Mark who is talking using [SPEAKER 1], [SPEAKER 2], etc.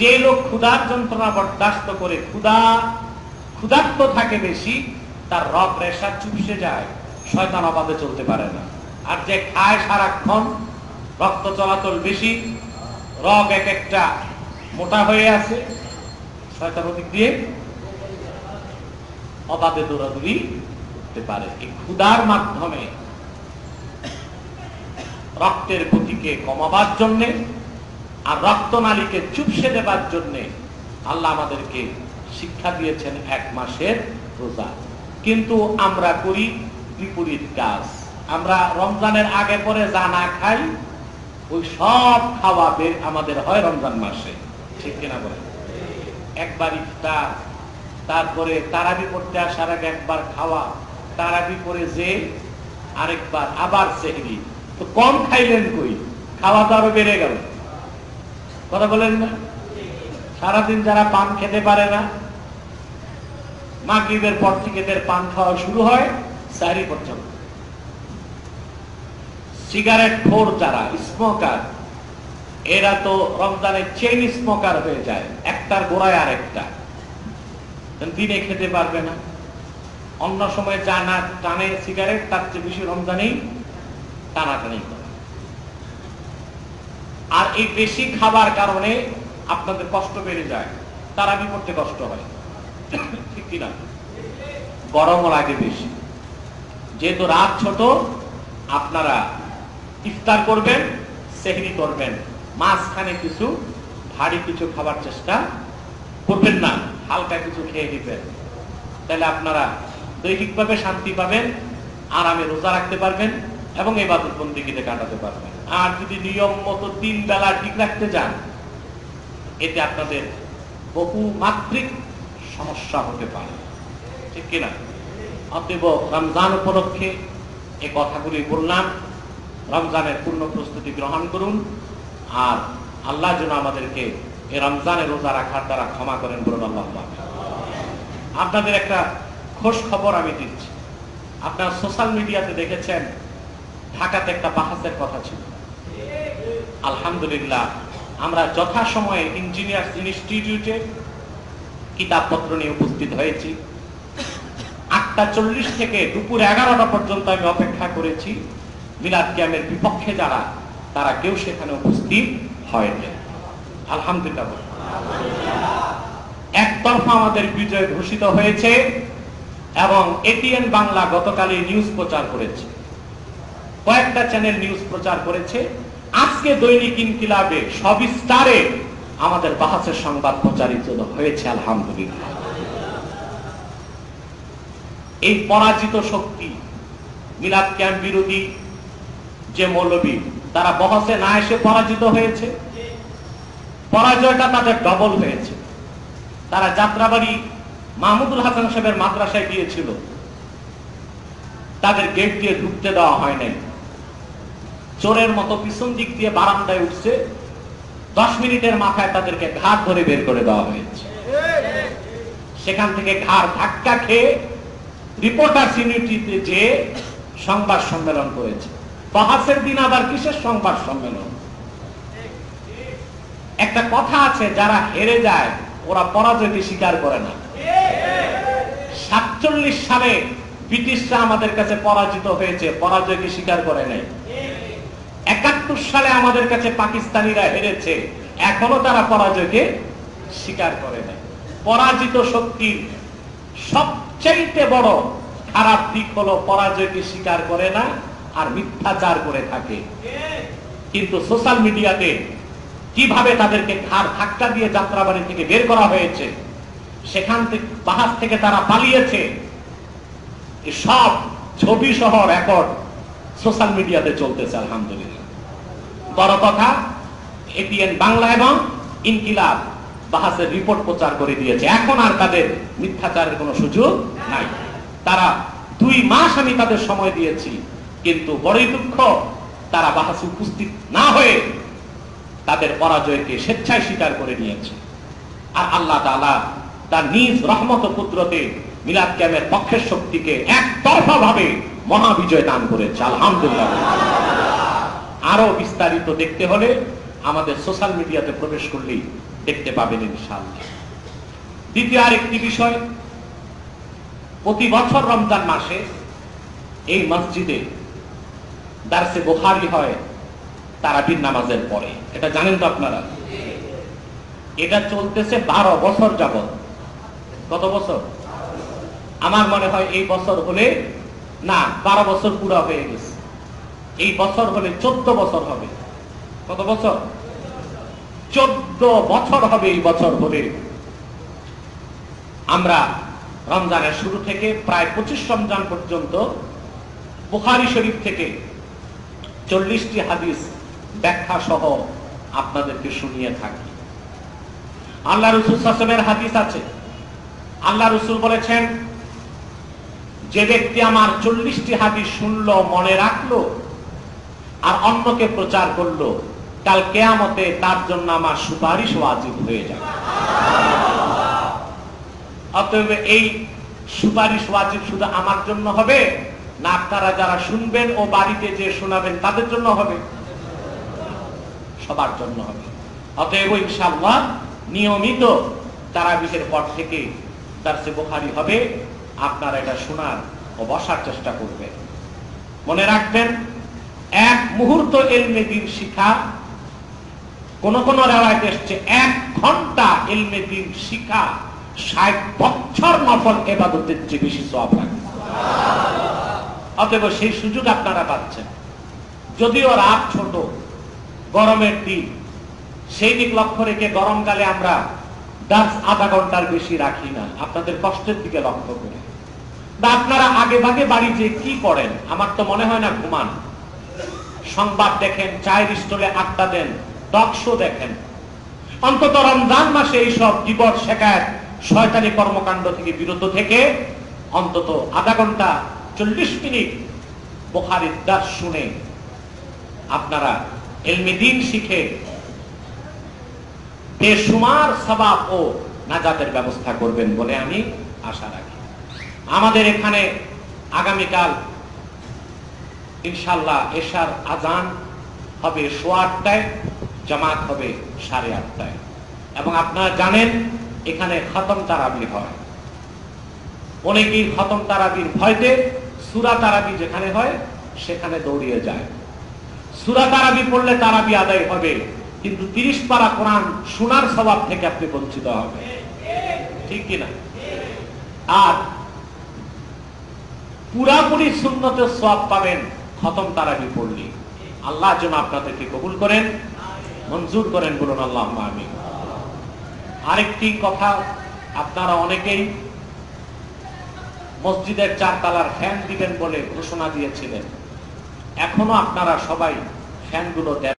[SPEAKER 1] যে লোক ক্ষুধার যন্ত্রণা বরদাস্ত করে ক্ষুধা, ক্ষুধার্ত থাকে বেশি, তার রক রেশা চুপসে যায়। শয়তান অবাধে চলতে পারে না। আর যে খায় সারাক্ষণ, রক্ত চলাচল বেশি রগ এক একটা মোটা হয়ে আছে। শয়তান ওদিক দিয়ে অবাধে দৌড়াদৌড়ি করতে পারে। এই ক্ষুধার মাধ্যমে রক্তের গতিকে কমাবার জন্যে আর রক্তনালীকে চুপসে দেবার জন্যে আল্লাহ আমাদেরকে শিক্ষা দিয়েছেন এক মাসের রোজা। কিন্তু আমরা করি বিপরীত কাজ। আমরা রমজানের আগে পরে যা না খাই, ওই সব খাওয়া বের আমাদের হয় রমজান মাসে। ঠিক কিনা বলে একবার ইফতার, তারপরে তারাবি পড়তে আসার আগে একবার খাওয়া, তারাবি পরে যে, আরেকবার আবার সেহরি। তো কম খাইলেন কই? খাওয়া তো আরও বেড়ে গেল। কথা বলেন না সারাদিন যারা পান খেতে পারে না, মাগরীবের পর থেকে এদের পান খাওয়া শুরু হয় সারি পর্যন্ত। সিগারেট খোর যারা, স্মোকার, এরা তো রমজানের চেইন স্মোকার হয়ে যায়, একটার গোড়ায় আর একটা দিনে খেতে পারবে না। অন্য সময় যা না টানে সিগারেট, তার চেয়ে বেশি রমজানেই টানাটানি করে। আর এই বেশি খাবার কারণে আপনাদের কষ্ট বেড়ে যায়। তারা করতে কষ্ট হয়। ঠিক কিনা? গরমও লাগে বেশি। যেহেতু রাত ছোট, আপনারা ইফতার করবেন, সেহরি করবেন। মাঝখানে কিছু ভারী কিছু খাবার চেষ্টা করবেন না, হালকা কিছু খেয়ে দিবেন তাহলে আপনারা দৈহিকভাবে শান্তি পাবেন, আরামে রোজা রাখতে পারবেন এবং এই বাদত বন্দিগিতে কাটাতে পারবেন। আর যদি নিয়ম মতো তিন বেলা ঠিক রাখতে যান, এতে আপনাদের বহু মাত্রিক সমস্যা হতে পারে। ঠিক কিনা? অতএব রমজান উপলক্ষে এ কথাগুলি বললাম, রমজানের পূর্ণ প্রস্তুতি গ্রহণ করুন, আর আল্লাহ যেন আমাদেরকে এ রমজানে রোজা রাখার দ্বারা ক্ষমা করেন বলুন আল্লাহ। আপনাদের একটা খোঁজ খবর আমি দিচ্ছি। আপনারা সোশ্যাল মিডিয়াতে দেখেছেন, ঢাকাতে একটা বাহাসের কথা ছিল। আলহামদুলিল্লাহ, আমরা যথাসময়ে ইঞ্জিনিয়ার্স ইনস্টিটিউটে কিতাবপত্র নিয়ে উপস্থিত হয়েছি। আটটা চল্লিশ থেকে দুপুর এগারোটা পর্যন্ত আমি অপেক্ষা করেছি। মিলাদ ক্যামের বিপক্ষে যারা, তারা কেউ সেখানে উপস্থিত হয়নি। আলহামদুলিল্লাহ। একতরফা আমাদের বিজয় ঘোষিত হয়েছে এবং এটিএন বাংলা গতকালই নিউজ প্রচার করেছে। কয়েকটা চ্যানেল নিউজ প্রচার করেছে। আজকে দৈনিক ইনকিলাবে সবিস্তারে আমাদের বাহাসের সংবাদ প্রচারিত হয়েছে, আলহামদুলিল্লাহ। এই পরাজিত শক্তি, মিলাদ ক্যাম্প বিরোধী যে মৌলবী, তারা বহসে না এসে পরাজিত হয়েছে। পরাজয়টা তাদের ডবল হয়েছে। তারা যাত্রাবাড়ি মাহমুদুল হাসান সাহেবের মাদ্রাসায় গিয়েছিল। তাদের গেট দিয়ে ঢুকতে দেওয়া হয় নাই। চোরের মতো পিছন দিক দিয়ে বারান্দায় উঠছে। দশ মিনিটের মাথায় তাদেরকে ঘাট ধরে বের করে দেওয়া হয়েছে। সেখান থেকে ঘাড় ধাক্কা খেয়ে রিপোর্টার ইউনিটিতে যে সংবাদ সম্মেলন করেছে বহাসের দিন আবার কিসের সংবাদ সম্মেলন? একটা কথা আছে, যারা হেরে যায়, ওরা পরাজয়কে স্বীকার করে না। সাতচল্লিশ সালে ব্রিটিশরা আমাদের কাছে পরাজিত হয়েছে, পরাজয়কে স্বীকার করে নাই। একাত্তর সালে আমাদের কাছে পাকিস্তানিরা হেরেছে। এখনও তারা পরাজয়কে স্বীকার করে নাই। পরাজিত শক্তির সবচাইতে বড় খারাপ দিক হলো পরাজয়কে স্বীকার করে না আর মিথ্যাচার করে থাকে। কিন্তু সোশ্যাল মিডিয়াতে কীভাবে তাদেরকে ঘাড় ধাক্কা দিয়ে যাত্রাবাড়ি থেকে বের করা হয়েছে, সেখান থেকে বাহাজ থেকে তারা পালিয়েছে সব ছবি সহ রেকর্ড সোশ্যাল মিডিয়াতে চলতেছে, আলহামদুলিল্লাহ। বড় কথা এটিএন বাংলা এবং ইনকিলাব বাহাসের রিপোর্ট প্রচার করে দিয়েছে। এখন আর তাদের মিথ্যাচারের কোনো সুযোগ নাই। তারা দুই মাস আমি তাদের সময় দিয়েছি, কিন্তু বড়ই দুঃখ, তারা বাহাসে উপস্থিত না হয়ে তাদের পরাজয়কে স্বেচ্ছায় স্বীকার করে নিয়েছে। আর আল্লাহ তালা তার নিজ রহমত পুত্রতে মিলাদ ক্যামের পক্ষের শক্তিকে একতরফা ভাবে মহাবিজয় দান করেছে। আলহামদুলিল্লাহ। আরও বিস্তারিত দেখতে হলে আমাদের সোশ্যাল মিডিয়াতে প্রবেশ করলেই দেখতে পাবেন ইনশাআল্লাহ। দ্বিতীয় আরেকটি বিষয়, প্রতি বছর রমজান মাসে এই মসজিদে দার্সে বোখারি হয় তারাবির নামাজের পরে। এটা জানেন তো আপনারা? এটা চলতেছে বারো বছর যাবৎ। কত বছর? আমার মনে হয় এই বছর হলে না, বারো বছর পুরো হয়ে গেছে। এই বছর হলে চোদ্দ বছর হবে। কত বছর? চোদ্দ বছর হবে এই বছর হলে। আমরা রমজানের শুরু থেকে প্রায় পঁচিশ রমজান পর্যন্ত বুখারি শরীফ থেকে চল্লিশটি হাদিস ব্যাখ্যা সহ আপনাদেরকে শুনিয়ে থাকি। আল্লাহ রসুল সাসমের হাদিস আছে। আল্লাহ রসুল বলেছেন, যে ব্যক্তি আমার চল্লিশটি হাদিস শুনলো, মনে রাখল আর অন্যকে প্রচার করল, কাল কেয়ামতে তার জন্য আমার সুপারিশ ওয়াজিব হয়ে যাবে। অতএব এই সুপারিশ ওয়াজিব শুধু আমার জন্য হবে, না আপনারা যারা শুনবেন ও বাড়িতে যে শোনাবেন তাদের জন্য হবে, সবার জন্য হবে। অতএব ইনশাআল্লাহ নিয়মিত তারাবিহের পর থেকে দার্সে বোখারি হবে, আপনারা এটা শোনার ও বসার চেষ্টা করবেন। মনে রাখবেন এক মুহূর্ত এলমে দিন শিখা। কোন কোন রেওয়ায়ত এসছে, এক ঘণ্টা এলমে দিন শিখা। ষাট বছর নফল এবাদতের চেয়ে বেশি সব অতএব সেই সুযোগ আপনারা পাচ্ছেন। যদিও রাত ছোট, গরমের দিন, সেই দিক লক্ষ্য রেখে গরমকালে আমরা দাস আধা ঘণ্টার বেশি রাখি না। আপনাদের কষ্টের দিকে লক্ষ্য করে। আপনারা আগে ভাগে বাড়ি যে কি করেন? আমার তো মনে হয় না ঘুমান। সংবাদ দেখেন, চায়ের স্টলে আড্ডা দেন টক শো দেখেন। অন্তত রমজান মাসে এইসব জীবন শেখায় শয়তানি কর্মকাণ্ড থেকে বিরত থেকে অন্তত আধা ঘণ্টা, চল্লিশ মিনিট বোখারির দাস শুনে আপনারা এলমে দিন শিখে বেসুমার সবাব ও নাজাতের ব্যবস্থা করবেন বলে আমি আশা রাখি। আমাদের এখানে আগামীকাল ইনশাল্লাহ এশার আজান হবে সোয়া আটটায়, জামাত হবে সাড়ে আটটায়। এবং আপনারা জানেন, এখানে খতম তারাবি হয়। অনেকেই খতম তারাবির ভয়তে সুরা তারাবি যেখানে হয়, সেখানে দৌড়িয়ে যায়। সুরা তারাবি পড়লে তারাবি আদায় হবে, কিন্তু তিরিশ পারা কোরআন শোনার স্বভাব থেকে আপনি বঞ্চিত হবে ঠিক কিনা? আর পুরাপুরি শূন্যতে সব পাবেন খতম তারাবি পড়লি আল্লাহ যেন আপনাদেরকে কবুল করেন, মঞ্জুর করেন বলুন আল্লাহ আমি আরেকটি কথা আপনারা অনেকেই মসজিদের চারতলার ফ্যান দিবেন বলে ঘোষণা দিয়েছিলেন। এখনও আপনারা সবাই ফ্যানগুলো দেন